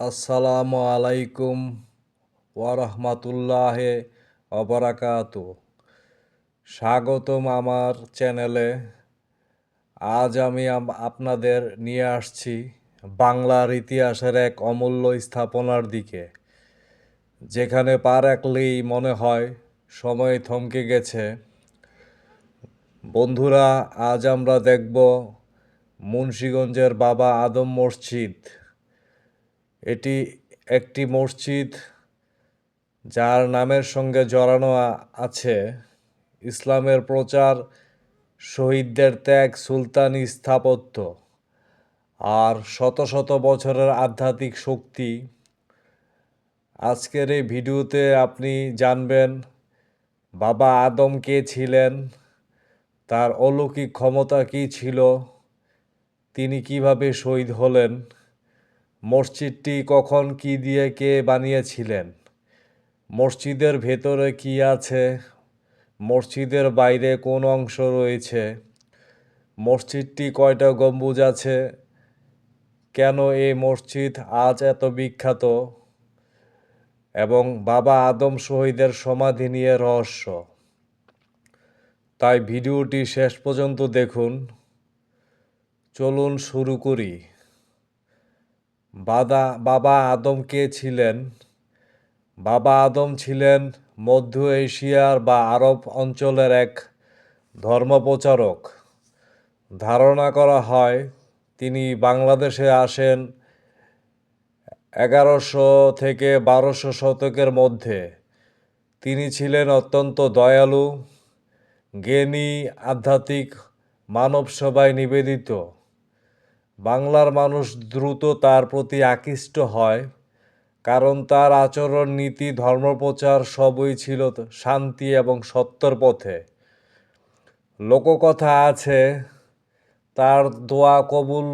আসসালামু আলাইকুম ওয়ারহমাতুল্লাহ অবরাকাত স্বাগতম আমার চ্যানেলে। আজ আমি আপনাদের নিয়ে আসছি বাংলার ইতিহাসের এক অমূল্য স্থাপনার দিকে, যেখানে পা রাখলেই মনে হয় সময় থমকে গেছে। বন্ধুরা, আজ আমরা দেখব মুন্সীগঞ্জের বাবা আদম মসজিদ। এটি একটি মসজিদ যার নামের সঙ্গে জড়ানো আছে। ইসলামের প্রচার শহীদদের ত্যাগ, সুলতানি স্থাপত্য আর শত শত বছরের আধ্যাত্মিক শক্তি। আজকের এই ভিডিওতে আপনি জানবেন, বাবা আদম কে ছিলেন, তার অলৌকিক ক্ষমতা কী ছিল, তিনি কীভাবে শহীদ হলেন মসজিদটি কখন কি দিয়ে কে বানিয়েছিলেন? মসজিদের ভেতরে কি আছে? মসজিদের বাইরে কোন অংশ রয়েছে? মসজিদটি কয়টা গম্বুজ আছে? কেন এই মসজিদ আজ এত বিখ্যাত? এবং বাবা আদম শহীদের সমাধি নিয়ে রহস্য। তাই ভিডিওটি শেষ পর্যন্ত দেখুন। চলুন শুরু করি। বাদা, বাবা আদম কে ছিলেন? বাবা আদম ছিলেন মধ্য এশিয়ার বা আরব অঞ্চলের এক ধর্মপ্রচারক। ধারণা করা হয়, তিনি বাংলাদেশে আসেন এগারোশো থেকে বারোশো শতকের মধ্যে। তিনি ছিলেন অত্যন্ত দয়ালু, জ্ঞানী, আধ্যাত্মিক মানব সেবায় নিবেদিত। বাংলার মানুষ দ্রুত তার প্রতি আকৃষ্ট হয়, কারণ তার আচরণ, নীতি, ধর্মপ্রচার সবই ছিল শান্তি এবং সত্যর পথে। লোককথা আছে, তার দোয়া কবুল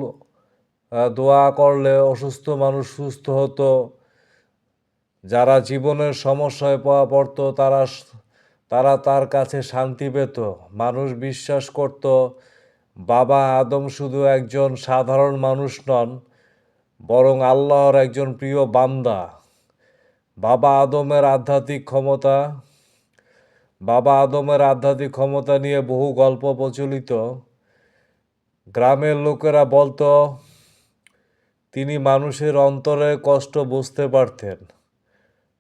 দোয়া করলে অসুস্থ মানুষ সুস্থ হতো। যারা জীবনের সমস্যায় পাওয়া পড়তো, তারা তারা তার কাছে শান্তি পেত। মানুষ বিশ্বাস করত বাবা আদম শুধু একজন সাধারণ মানুষ নন, বরং আল্লাহর একজন প্রিয় বান্দা। বাবা আদমের আধ্যাত্মিক ক্ষমতা, বাবা আদমের আধ্যাত্মিক ক্ষমতা নিয়ে বহু গল্প প্রচলিত। গ্রামের লোকেরা বলতো, তিনি মানুষের অন্তরে কষ্ট বুঝতে পারতেন।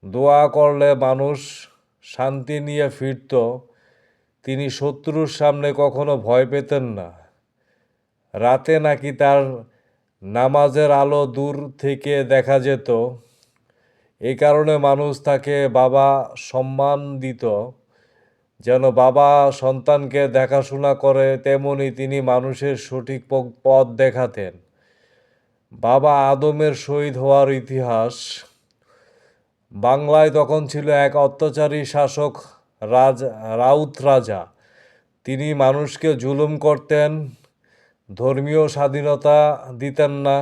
দোয়া করলে মানুষ শান্তি নিয়ে ফিরত। তিনি শত্রুর সামনে কখনো ভয় পেতেন না। রাতে নাকি তার নামাজের আলো দূর থেকে দেখা যেত। এই কারণে মানুষ তাকে বাবা সম্মান দিত। যেন বাবা সন্তানকে দেখাশোনা করে, তেমনি তিনি মানুষের সঠিক পথ দেখাতেন। বাবা আদমের শহীদ হওয়ার ইতিহাস। বাংলায় তখন ছিল এক অত্যাচারী শাসক রাজ, রাউত রাজা। তিনি মানুষকে জুলুম করতেন। ধর্মীয় স্বাধীনতা দিতেন না।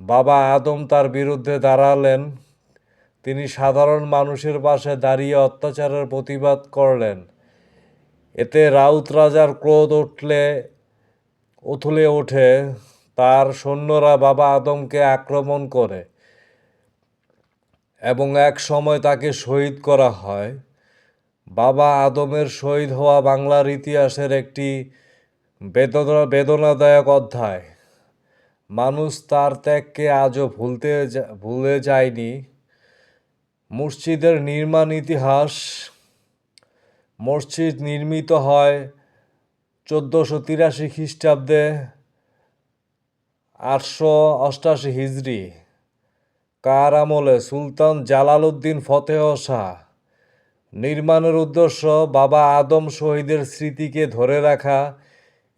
বাবা আদম তার বিরুদ্ধে দাঁড়ালেন। তিনি সাধারণ মানুষের পাশে দাঁড়িয়ে অত্যাচারের প্রতিবাদ করলেন। এতে রাউত রাজার ক্রোধ উঠলে, উথলে ওঠে। তার সৈন্যরা বাবা আদমকে আক্রমণ করে এবং এক সময় তাকে শহীদ করা হয়। বাবা আদমের শহীদ হওয়া বাংলার ইতিহাসের একটি বেদনা বেদনাদায়ক অধ্যায়। মানুষ তার ত্যাগকে আজও ভুলতে ভুলে যায়নি। মসজিদের নির্মাণ ইতিহাস, মসজিদ নির্মিত হয় চোদ্দোশো তিরাশি খ্রিস্টাব্দে আটশো অষ্টাশি হিজড়ি কার আমলে? সুলতান জালালউদ্দিন ফতেহ শাহ। নির্মাণের উদ্দেশ্য বাবা আদম শহীদের স্মৃতিকে ধরে রাখা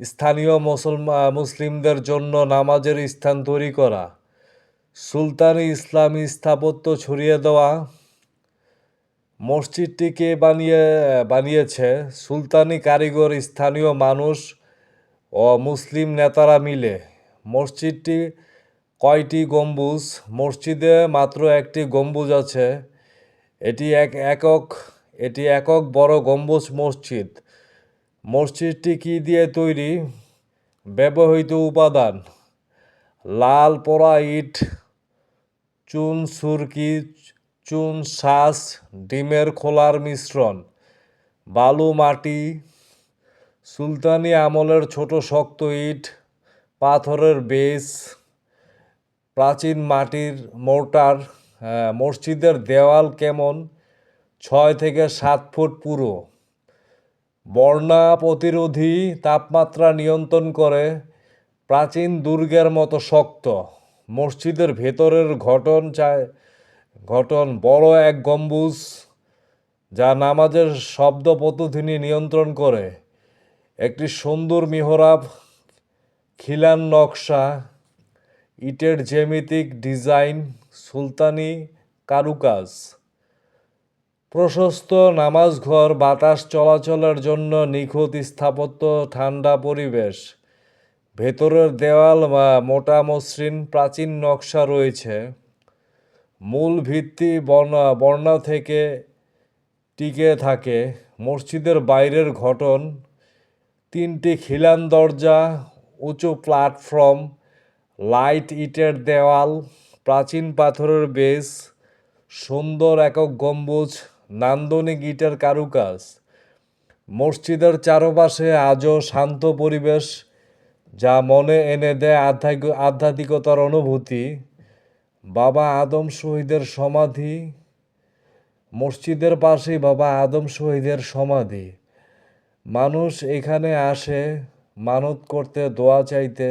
স্থানীয় মুসলমান মুসলিমদের জন্য নামাজের স্থান তৈরি করা, সুলতানি ইসলামী স্থাপত্য ছড়িয়ে দেওয়া, মসজিদটিকে বানিয়ে, বানিয়েছে সুলতানি কারিগর স্থানীয় মানুষ ও মুসলিম নেতারা মিলে। মসজিদটি কয়টি গম্বুজ? মসজিদে মাত্র একটি গম্বুজ আছে। এটি এক একক, এটি একক বড় গম্বুজ মসজিদ। মসজিদটি কি দিয়ে তৈরি? ব্যবহৃত উপাদান লাল পোড়া ইট, চুন সুরকি, চুন শ্বাস ডিমের খোলার মিশ্রণ, বালু মাটি, সুলতানি আমলের ছোট শক্ত ইট, পাথরের বেস প্রাচীন মাটির মোর্টার মসজিদের দেওয়াল কেমন? ছয় থেকে সাত ফুট পুরো। বন্যা প্রতিরোধী তাপমাত্রা নিয়ন্ত্রণ করে প্রাচীন দুর্গের মতো শক্ত। মসজিদের ভেতরের ঘটন চায় ঘটন বড় এক গম্বুজ যা নামাজের শব্দ প্রতিধ্বনি নিয়ন্ত্রণ করে। একটি সুন্দর মিহরাব, খিলান নকশা, ইটের জ্যামিতিক ডিজাইন, সুলতানি কারুকাজ। প্রশস্ত নামাজঘর বাতাস চলাচলের জন্য নিখুঁত স্থাপত্য, ঠান্ডা পরিবেশ। ভেতরের দেওয়াল বা মোটা মসৃণ প্রাচীন নকশা রয়েছে। মূল ভিত্তি বর্ণা বর্ণা থেকে টিকে থাকে। মসজিদের বাইরের ঘটন, তিনটি খিলান দরজা, উঁচু প্ল্যাটফর্ম, লাইট ইটের দেওয়াল, প্রাচীন পাথরের বেস সুন্দর একক গম্বুজ নান্দনিক ইটের কারুকাজ। মসজিদের চারপাশে আজও শান্ত পরিবেশ, যা মনে এনে দেয় আধ্যাত্মিক, আধ্যাত্মিকতার অনুভূতি। বাবা আদম শহীদের সমাধি, মসজিদের পাশেই বাবা আদম শহীদের সমাধি। মানুষ এখানে আসে মানত করতে, দোয়া চাইতে,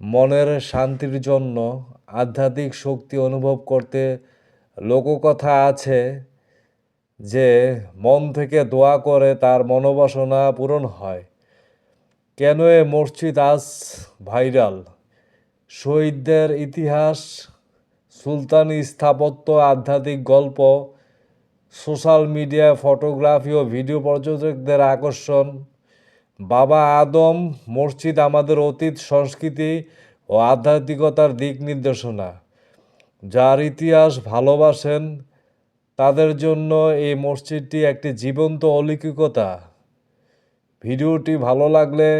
মনের শান্তির জন্য আধ্যাত্মিক শক্তি অনুভব করতে। লোককথা আছে যে মন থেকে দোয়া করে তার মনোবাসনা পূরণ হয়। কেন এ মসজিদ আজ ভাইরাল? শহীদদের ইতিহাস, সুলতানি স্থাপত্য, আধ্যাত্মিক গল্প, সোশ্যাল মিডিয়া, ফটোগ্রাফি ও ভিডিও পর্যটকদের আকর্ষণ। বাবা আদম, মসজিদ আমাদের অতীত, সংস্কৃতি ও আধ্যাত্মিকতার দিক নির্দেশনা। যার ইতিহাস ভালোবাসেন তাদের জন্য এই মসজিদটি একটি জীবন্ত অলৌকিকতা। ভিডিওটি ভালো লাগলে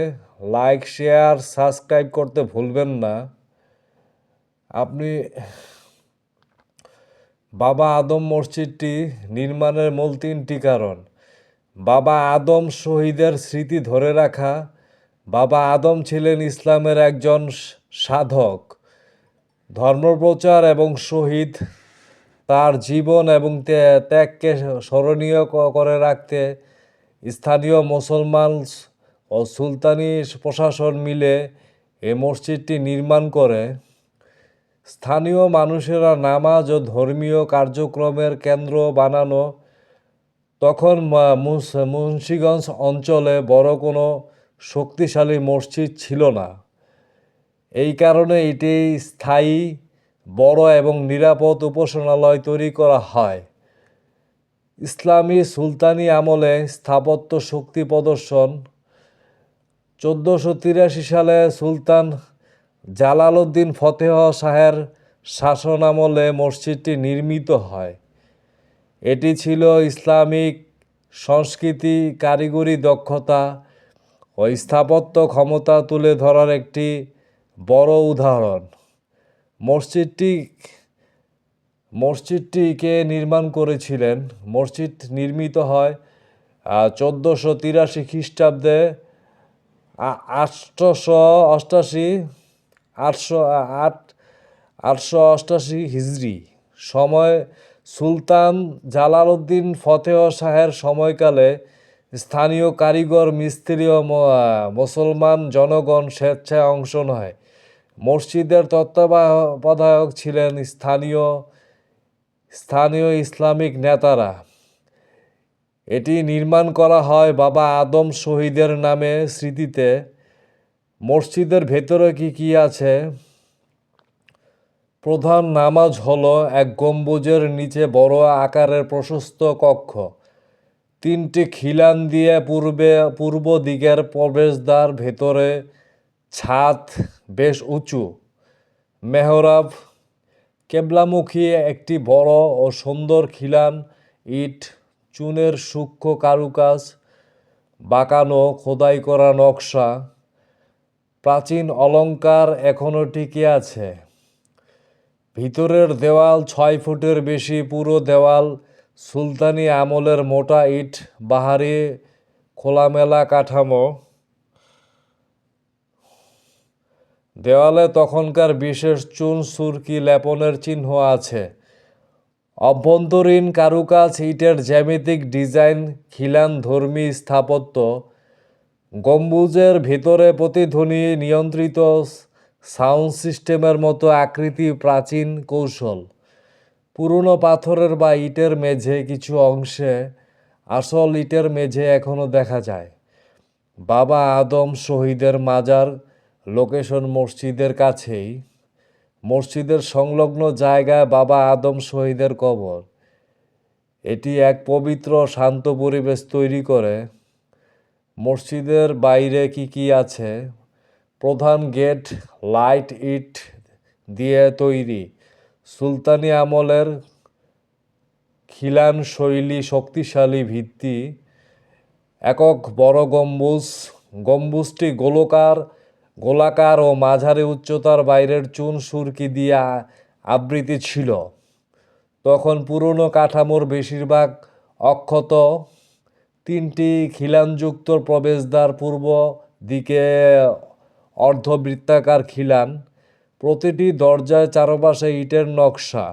লাইক, শেয়ার, সাবস্ক্রাইব করতে ভুলবেন না। আপনি বাবা আদম মসজিদটি নির্মাণের মূল তিনটি কারণ। বাবা আদম শহীদের স্মৃতি ধরে রাখা। বাবা আদম ছিলেন ইসলামের একজন সাধক। ধর্মপ্রচার এবং শহীদ তার জীবন এবং ত্যা- ত্যাগকে স্মরণীয় করে রাখতে স্থানীয় মুসলমান ও সুলতানি প্রশাসন মিলে এই মসজিদটি নির্মাণ করে। স্থানীয় মানুষেরা নামাজ ও ধর্মীয় কার্যক্রমের কেন্দ্র বানানো তখন মুন্সিগঞ্জ অঞ্চলে বড় কোনো শক্তিশালী মসজিদ ছিল না। এই কারণে এটি স্থায়ী বড় এবং নিরাপদ উপাসনালয় তৈরি করা হয়। ইসলামী সুলতানি আমলে স্থাপত্য শক্তি প্রদর্শন। চোদ্দোশো তিরাশি সালে সুলতান জালালউদ্দিন ফতেহ শাহের শাসনামলে মসজিদটি নির্মিত হয়। এটি ছিল ইসলামিক সংস্কৃতি কারিগরি দক্ষতা ও স্থাপত্য ক্ষমতা তুলে ধরার একটি বড় উদাহরণ। মসজিদটি, মসজিদটিকে নির্মাণ করেছিলেন। মসজিদ নির্মিত হয় চোদ্দোশো তিরাশি খ্রিস্টাব্দে আটশোশো অষ্টাশি, আটশো আট, আটশো অষ্টাশি হিজরি। সময়, সুলতান জালালউদ্দিন ফতেহ শাহের সময়কালে স্থানীয় কারিগর, মিস্ত্রি ও মুসলমান জনগণ স্বেচ্ছায় অংশ নেয়। মসজিদের তত্ত্বাবধায়ক ছিলেন স্থানীয় স্থানীয় ইসলামিক নেতারা। এটি নির্মাণ করা হয় বাবা আদম শহীদের নামে স্মৃতিতে। মসজিদের ভেতরে কি কি আছে? প্রধান নামাজ হলো এক গম্বুজের নিচে বড় আকারের প্রশস্ত কক্ষ। তিনটি খিলান দিয়ে পূর্বে, পূর্ব দিকের প্রবেশদ্বার ভেতরে ছাদ বেশ উঁচু। মেহরাব কেবলামুখী একটি বড় ও সুন্দর খিলান, ইট, চুনের সূক্ষ্ম কারুকাজ, বাঁকানো খোদাই করা নকশা, প্রাচীন অলঙ্কার এখনও টিকে আছে। ভিতরের দেওয়াল ছয় ফুটের বেশি, পুরো দেওয়াল সুলতানি আমলের মোটা ইট, বাহারি খোলামেলা কাঠামো। দেওয়ালে তখনকার বিশেষ চুন, সুরকি, লেপনের চিহ্ন আছে। অভ্যন্তরীণ কারুকাজ, ইটের জ্যামিতিক ডিজাইন, খিলান ধর্মী স্থাপত্য, গম্বুজের ভিতরে প্রতিধ্বনি নিয়ন্ত্রিত সাউন্ড সিস্টেমের মতো আকৃতি প্রাচীন কৌশল। পুরনো পাথরের বা ইটের মেঝে কিছু অংশে আসল ইটের মেঝে এখনও দেখা যায়। বাবা আদম শহীদের মাজার লোকেশন মসজিদের কাছেই। মসজিদের সংলগ্ন জায়গায় বাবা আদম শহীদের কবর। এটি এক পবিত্র শান্ত পরিবেশ তৈরি করে। মসজিদের বাইরে কি কি আছে? প্রধান গেট, লাইট ইট দিয়ে তৈরি। সুলতানি আমলের খিলান শৈলী শক্তিশালী ভিত্তি। একক বড় গম্বুজ, গম্বুজটি গোলকার গোলাকার ও মাঝারি উচ্চতার বাইরের চুন সুরকি দিয়া আবৃতি ছিল। তখন পুরনো কাঠামোর বেশিরভাগ অক্ষত তিনটি খিলানযুক্ত প্রবেশদ্বার পূর্ব দিকে অর্ধবৃত্তাকার খিলান, প্রতিটি দরজায় চারপাশে ইটের নকশা।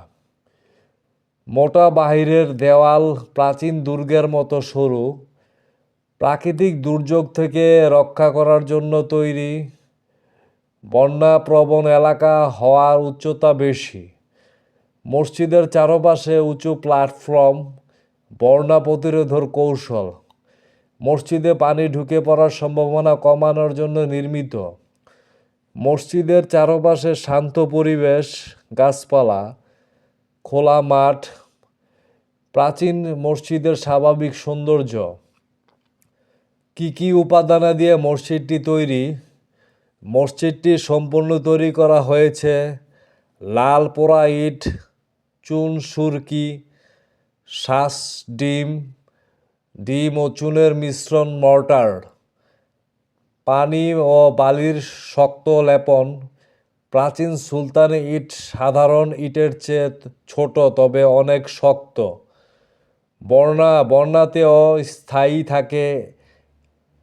মোটা বাহিরের দেওয়াল প্রাচীন দুর্গের মতো সরু, প্রাকৃতিক দুর্যোগ থেকে রক্ষা করার জন্য তৈরি। বন্যাপ্রবণ এলাকা হওয়ার উচ্চতা বেশি। মসজিদের চারপাশে উঁচু প্ল্যাটফর্ম, বন্যা প্রতিরোধের কৌশল। মসজিদে পানি ঢুকে পড়ার সম্ভাবনা কমানোর জন্য নির্মিত। মসজিদের চারপাশে শান্ত পরিবেশ, গাছপালা, খোলা মাঠ, প্রাচীন মসজিদের স্বাভাবিক সৌন্দর্য। কী কী উপাদানা দিয়ে মসজিদটি তৈরি? মসজিদটি সম্পূর্ণ তৈরি করা হয়েছে। লাল পোড়া ইট, চুন, সুরকি শ্বাস ডিম ডিম ও চুনের মিশ্রণ মর্টার, পানি ও বালির শক্ত লেপন, প্রাচীন সুলতানি ইট সাধারণ ইটের চেয়ে ছোট তবে অনেক শক্ত। বর্ণা, বর্ণাতেও স্থায়ী থাকে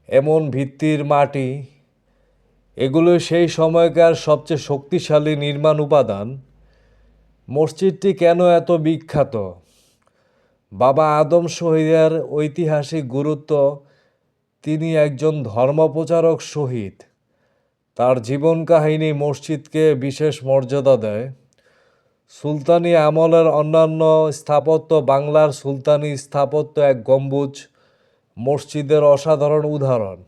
এমন ভিত্তির মাটি। এগুলো সেই সময়কার সবচেয়ে শক্তিশালী নির্মাণ উপাদান। মসজিদটি কেন এত বিখ্যাত? বাবা আদম শহীদের ঐতিহাসিক গুরুত্ব, তিনি একজন ধর্মপ্রচারক শহীদ। তার জীবন কাহিনী মসজিদকে বিশেষ মর্যাদা দেয়। সুলতানি আমলের অন্যান্য স্থাপত্য বাংলার সুলতানি স্থাপত্য এক গম্বুজ, মসজিদের অসাধারণ উদাহরণ।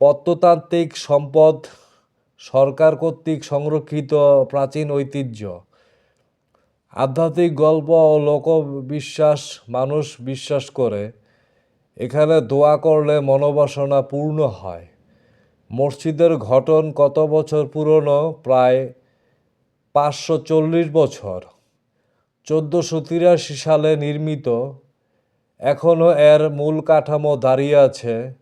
প্রত্নতাত্ত্বিক সম্পদ সরকার কর্তৃক সংরক্ষিত প্রাচীন ঐতিহ্য। আধ্যাত্মিক গল্প ও লোকবিশ্বাস মানুষ বিশ্বাস করে। এখানে দোয়া করলে মনোবাসনা পূর্ণ হয়। মসজিদের ঘটন কত বছর পুরনো? প্রায় পাঁচশো চল্লিশ বছর। চোদ্দোশো তিরাশি সালে নির্মিত। এখনও এর মূল কাঠামো দাঁড়িয়ে আছে।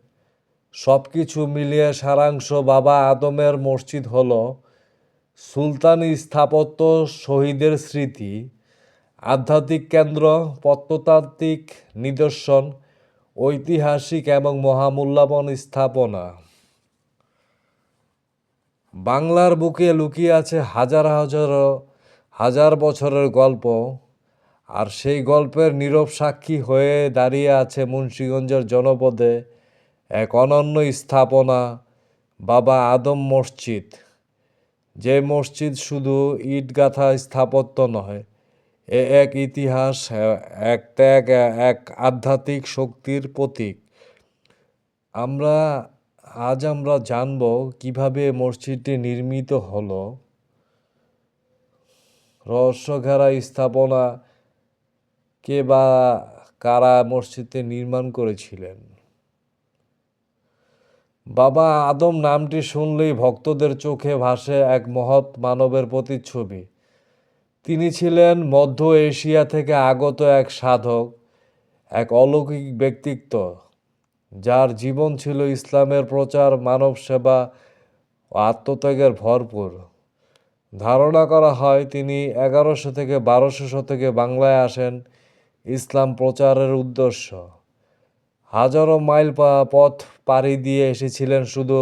সব কিছু মিলিয়ে সারাংশ বাবা আদমের মসজিদ হল সুলতানি স্থাপত্য শহীদের স্মৃতি, আধ্যাত্মিক কেন্দ্র, প্রত্নতাত্ত্বিক নিদর্শন, ঐতিহাসিক এবং মহামূল্যবান স্থাপনা। বাংলার বুকে লুকিয়ে আছে হাজার হাজার হাজার বছরের গল্প, আর সেই গল্পের নীরব সাক্ষী হয়ে দাঁড়িয়ে আছে মুন্সীগঞ্জের জনপদে এক অনন্য স্থাপনা, বাবা আদম মসজিদ। যে মসজিদ শুধু ইট গাঁথা স্থাপত্য নয় এ এক ইতিহাস এক ত্যাগ এক আধ্যাত্মিক শক্তির প্রতীক। আমরা, আজ আমরা জানব কীভাবে মসজিদটি নির্মিত হলো। রহস্যঘেরা স্থাপনা কে বা কারা মসজিদটি নির্মাণ করেছিলেন? বাবা আদম নামটি শুনলেই ভক্তদের চোখে ভাসে এক মহৎ মানবের প্রতিচ্ছবি। তিনি ছিলেন মধ্য এশিয়া থেকে আগত এক সাধক, এক অলৌকিক ব্যক্তিত্ব, যার জীবন ছিল ইসলামের প্রচার, মানব সেবা ও আত্মত্যাগের ভরপুর। ধারণা করা হয় তিনি এগারোশো থেকে বারোশো শতকে বাংলায় আসেন ইসলাম প্রচারের উদ্দেশ্য। হাজারো মাইল পথ পাড়ি দিয়ে এসেছিলেন শুধু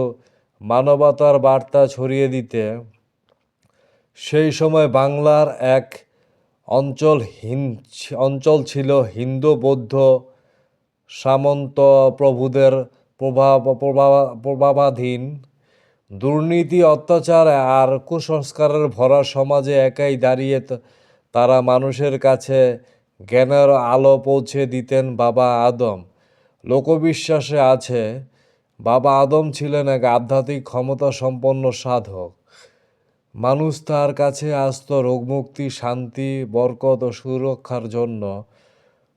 মানবতার বার্তা ছড়িয়ে দিতে। সেই সময় বাংলার এক অঞ্চল হিন অঞ্চল ছিল হিন্দু, বৌদ্ধ, সামন্ত প্রভুদের প্রভাব প্রভাব প্রভাবাধীন। দুর্নীতি, অত্যাচার আর কুসংস্কারের ভরা সমাজে একাই দাঁড়িয়ে তারা মানুষের কাছে জ্ঞানের আলো পৌঁছে দিতেন বাবা আদম। লোকবিশ্বাসে আছে, বাবা আদম ছিলেন এক আধ্যাত্মিক ক্ষমতা সম্পন্ন সাধক। মানুষ তার কাছে আসত রোগমুক্তি, শান্তি, বরকত ও সুরক্ষার জন্য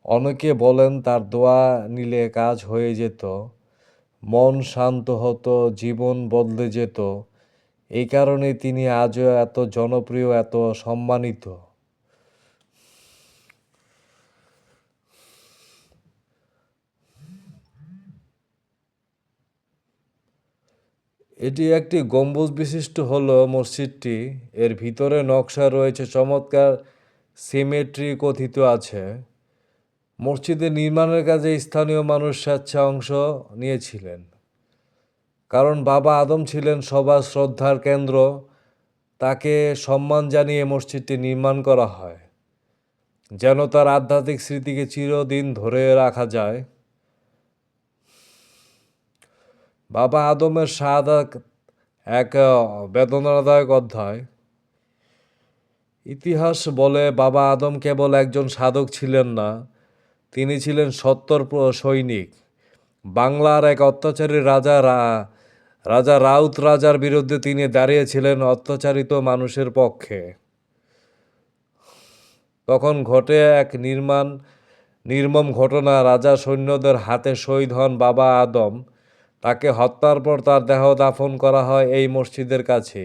অনেকে বলেন তার দোয়া নিলে কাজ হয়ে যেত, মন শান্ত হতো, জীবন বদলে যেত। এই কারণে তিনি আজও এত জনপ্রিয়, এত সম্মানিত। এটি একটি গম্বুজ বিশিষ্ট হল মসজিদটি। এর ভিতরে নকশা রয়েছে, চমৎকার সিমেট্রি কথিত আছে। মসজিদের নির্মাণের কাজে স্থানীয় মানুষ স্বেচ্ছা অংশ নিয়েছিলেন। কারণ বাবা আদম ছিলেন সবার শ্রদ্ধার কেন্দ্র, তাকে সম্মান জানিয়ে মসজিদটি নির্মাণ করা হয়। যেন তার আধ্যাত্মিক স্মৃতিকে চিরদিন ধরে রাখা যায়। বাবা আদমের শাহাদা এক বেদনাদায়ক অধ্যায়। ইতিহাস বলে বাবা আদম কেবল একজন সাধক ছিলেন না, তিনি ছিলেন সত্তর সৈনিক। বাংলার এক অত্যাচারী রাজা রাজা রাউত রাজার বিরুদ্ধে তিনি দাঁড়িয়েছিলেন অত্যাচারিত মানুষের পক্ষে। তখন ঘটে এক নির্মাণ, নির্মম ঘটনা। রাজা সৈন্যদের হাতে শহীদ হন বাবা আদম। তাকে হত্যার পর তার দেহ দাফন করা হয় এই মসজিদের কাছে।